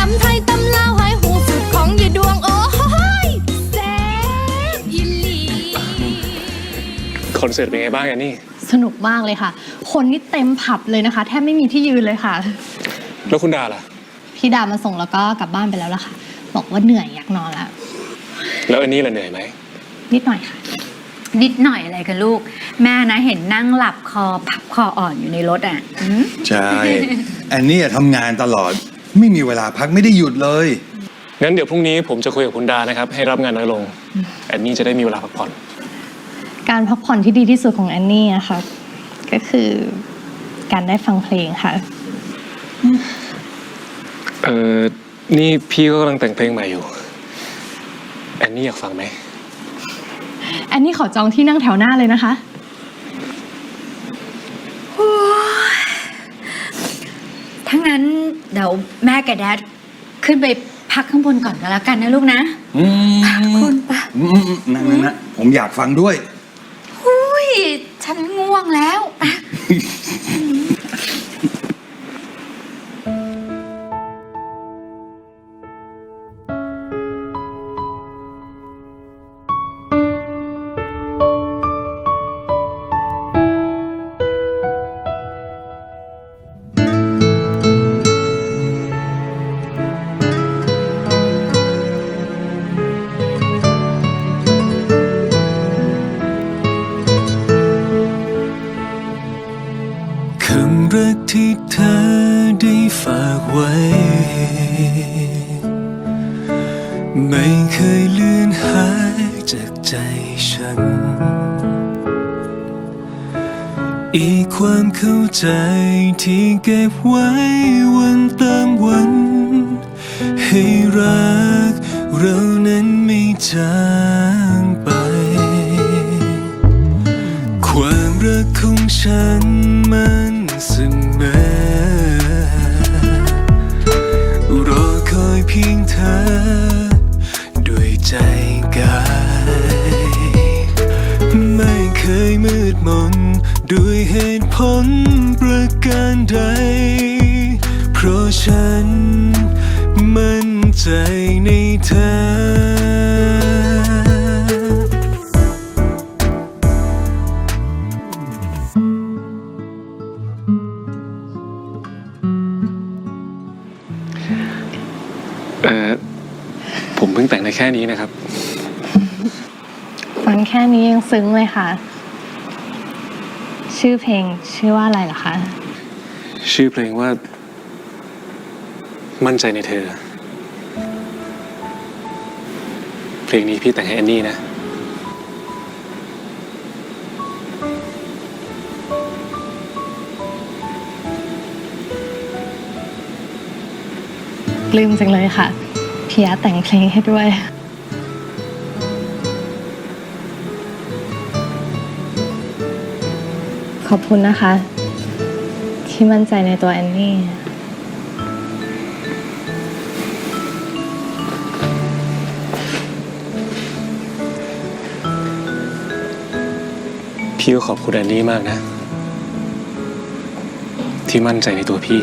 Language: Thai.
ตำไทยตำลาวให้หูสุดของยายดวงโอ้โหยแซ่บอีหลีคอนเสิร์ตเป็นไงบ้างแอนนี่ สนุกมากเลยค่ะ คนนี่เต็มผับเลยนะคะ แทบไม่มีที่ยืนเลยค่ะ แล้วคุณดาล่ะ พี่ดามาส่งแล้วก็กลับบ้านไปแล้วล่ะค่ะ บอกว่าเหนื่อยอยากนอนแล้วแล้วแอนนี่ล่ะเหนื่อยไหม นิดหน่อยค่ะ นิดหน่อยอะไรกันลูก แม่นะเห็นนั่งหลับคอพับคออ่อนอยู่ในรถอะอืมใช่ แอนนี่อะทำงานตลอด ไม่มีเวลาพักไม่ได้หยุดเลย งั้นเดี๋ยวพรุ่งนี้ผมจะคุยกับคุณดานะครับ ให้รับงานน้อยลง แอนนี่จะได้มีเวลาพักผ่อน การพักผ่อนที่ดีที่สุดของแอนนี่อะค่ะก็คือการได้ฟังเพลงค่ะ เออนี่พี่ก็กำลังแต่งเพลงใหม่อยู่ แอนนี่อยากฟังไหม แอนนี่ขอจองที่นั่งแถวหน้าเลยนะคะ ถ้างั้น เดี๋ยวแม่กับแดดขึ้นไปพักข้างบนก่อนก็แล้วกันนะลูกนะ อืมคุณปะอืมนั่งนั่งนะผมอยากฟังด้วย อุ้ย ฉันง่วงแล้วอะ ที่เธอได้ฝากไว้ ไม่เคยเลือนหายจากใจฉัน อีกความเข้าใจที่เก็บไว้วันตามวัน ให้รักเรานั้นไม่จางไป ความรักของฉันมัน พียงเธอ ด้วยใจกาย ไม่เคยมืดมน ด้วยเหตุผลประการใด เพราะฉันมั่นใจในเธอ เออผมเพิ่งแต่งได้แค่นี้นะครับ ฟังแค่นี้ยังซึ้งเลยค่ะ ชื่อเพลงชื่อว่าอะไรเหรอคะ ชื่อเพลงว่า มั่นใจในเธอ เพลงนี้พี่แต่งให้แอนนี่นะ ลืมจังเลยค่ะพี่ยแต่งเพลงให้ด้วย ขอบคุณนะคะ ที่มั่นใจในตัวแอนนี่พี่ก็ขอบคุณแอนนี่มากนะ ที่มั่นใจในตัวพี่